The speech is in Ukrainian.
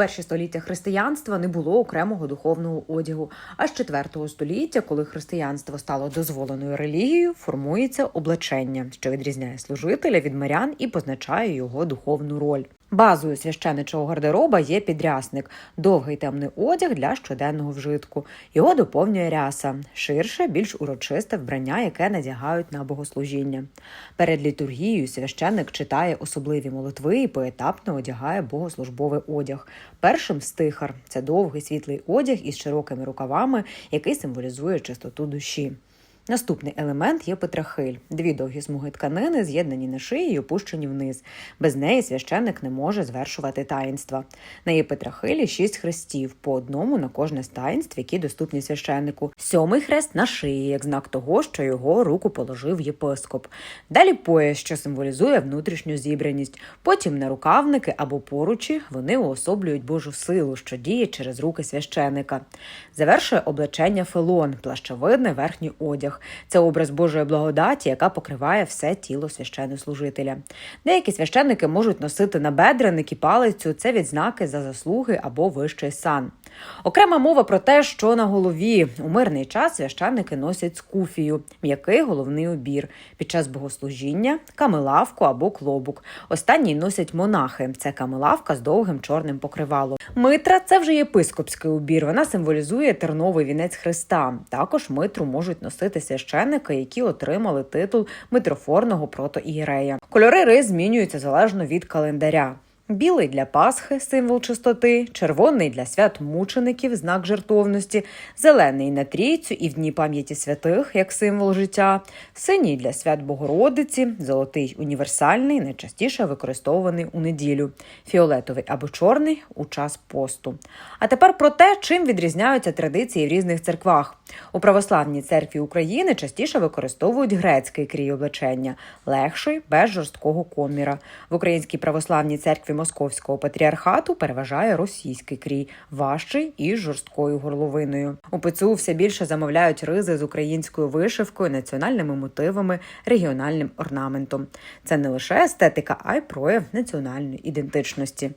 перші століття християнства не було окремого духовного одягу. А з 4 століття, коли християнство стало дозволеною релігією, формується облачення, що відрізняє служителя від мирян і позначає його духовну роль. Базою священичого гардероба є підрясник, довгий темний одяг для щоденного вжитку. Його доповнює ряса, ширше, більш урочисте вбрання, яке надягають на богослужіння. Перед літургією священник читає особливі молитви і поетапно одягає богослужбовий одяг. Першим стихар це довгий світлий одяг із широкими рукавами, який символізує чистоту душі. Наступний елемент є петрахиль. Дві довгі смуги тканини, з'єднані на шиї й опущені вниз. Без неї священник не може звершувати таїнства. На її петрахилі шість хрестів, по одному на кожне з таїнств, які доступні священнику. Сьомий хрест на шиї, як знак того, що його руку положив єпископ. Далі пояс, що символізує внутрішню зібраність. Потім нарукавники або поручі вони уособлюють Божу силу, що діє через руки священика. Завершує облачення фелон, плащовидний верхній одяг. Це образ Божої благодаті, яка покриває все тіло священнослужителя. Деякі священники можуть носити набедреник і палицю. Це відзнаки за заслуги або вищий сан. Окрема мова про те, що на голові у мирний час священники носять скуфію, м'який головний убір. Під час богослужіння камелавку або клобук. Останній носять монахи. Це камелавка з довгим чорним покривалом. Митра це вже єпископський убір. Вона символізує терновий вінець Христа. Також митру можуть носити священники, які отримали титул митрофорного протоієрея. Кольори риз змінюються залежно від календаря. Білий для Пасхи символ чистоти, червоний для свят мучеників, знак жертовності, зелений на трійцю і в дні пам'яті святих як символ життя, синій для свят Богородиці, золотий універсальний, найчастіше використовуваний у неділю, фіолетовий або чорний у час посту. А тепер про те, чим відрізняються традиції в різних церквах. У православній церкві України частіше використовують грецький крій облачення, легший, без жорсткого коміра. В українській православній церкві Московського патріархату переважає російський крій, важчий і з жорсткою горловиною. У ПЦУ все більше замовляють ризи з українською вишивкою, національними мотивами, регіональним орнаментом. Це не лише естетика, а й прояв національної ідентичності.